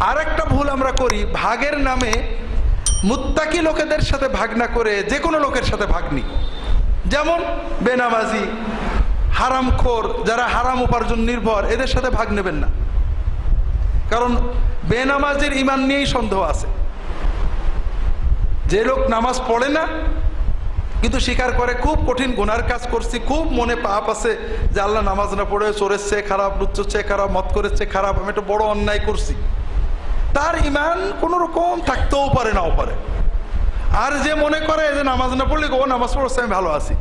আর একটা ভুল আমরা করি, ভাগের নামে মুত্তাকি লোকেদের সাথে ভাগ না করে যে কোনো লোকের সাথে ভাগ নিই যেমন বেনামাজি, হারামখোর, যারা হারাম উপার্জন নির্ভর, এদের সাথে ভাগ নেবেন না। কারণ বেনামাজের ইমান নিয়েই সন্দেহ আছে। যে লোক নামাজ পড়ে না, কিন্তু স্বীকার করে, খুব কঠিন গুনার কাজ করছি, খুব মনে পাপ আছে যে আল্লাহ নামাজ না পড়ে, চোরের চেয়ে খারাপ, লুচ্চর চেয়ে খারাপ মত করেছে খারাপ, আমি একটা বড় অন্যায় করছি। তার ইমান কোন রকম থাকতেও পারে, নাও পারে। আর যে মনে করে যে নামাজ না পড়লে ও নামাজ পড়ছে আমি ভালো আছি।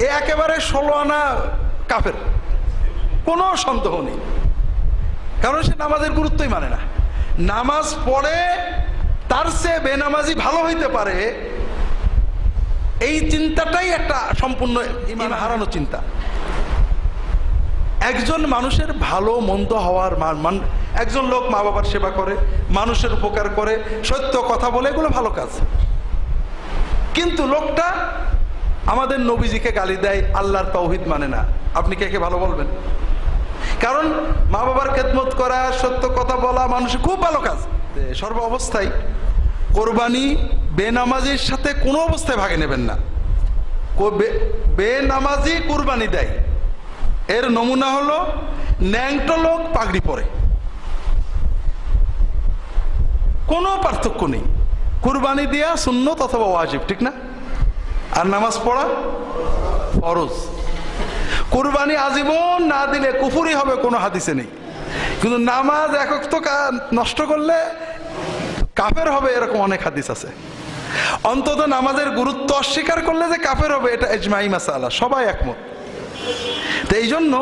এ একেবারে ষোলো আনা কাফের। কোনো সন্দেহ নেই। কারণ সে নামাজের গুরুত্বই মানে না। নামাজ পড়ে, তার চেয়ে বেনামাজি ভালো হইতে পারে, এই চিন্তাটাই একটা সম্পূর্ণ ইমান হারানো চিন্তা। একজন মানুষের ভালো, মন্দ হওয়ার মান একজন লোক মা বাবার সেবা করে, মানুষের উপকার করে, সত্য কথা বলে, এগুলো ভালো কাজ। কিন্তু লোকটা আমাদের নবীজিকে গালি দেয়, আল্লাহর তৌহিদ মানে না। আপনি কে কে ভালো বলবেন? কারণ মা বাবার খেদমত করা, সত্য কথা বলা, মানুষের খুব ভালো কাজ। সর্ব অবস্থায় কোরবানি বেনামাজির সাথে কোনো অবস্থায় ভাগে নেবেন না। বেনামাজি কোরবানি দেয়। এর নমুনা হলো ন্যাংটো লোক পাগড়ি পরে। কোনো পার্থক্য নেই। কুরবানি দেয়া সুন্নত অথবা ওয়াজিব, ঠিক না? আর নামাজ পড়া ফরজ। কুরবানি আজীবন না দিলে কুফুরি হবে, কোনো হাদিসে নেই। কিন্তু নামাজ একক তো নষ্ট করলে কাফের হবে, এরকম অনেক হাদিস আছে। অন্তত নামাজের গুরুত্ব অস্বীকার করলে যে কাফের হবে, এটা এজমাই মাসালা, সবাই একমত। তো এই জন্য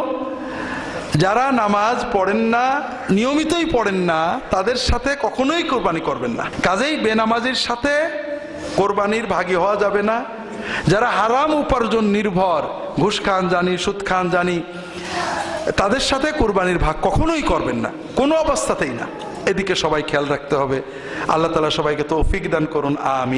যারা নামাজ পড়েন না নিয়মিতই পড়েন না, তাদের সাথে কখনোই কোরবানি করবেন না। কাজেই বেনামাজির সাথে কোরবানির ভাগী হওয়া যাবে না। যারা হারাম উপার্জন নির্ভর, ঘুষ খান জানি, সুদ খান জানি, তাদের সাথে কোরবানির ভাগ কখনোই করবেন না। কোনো অবস্থাতেই না। এদিকে সবাই খেয়াল রাখতে হবে। আল্লাহ তালা সবাইকে তৌফিক দান করুন আমি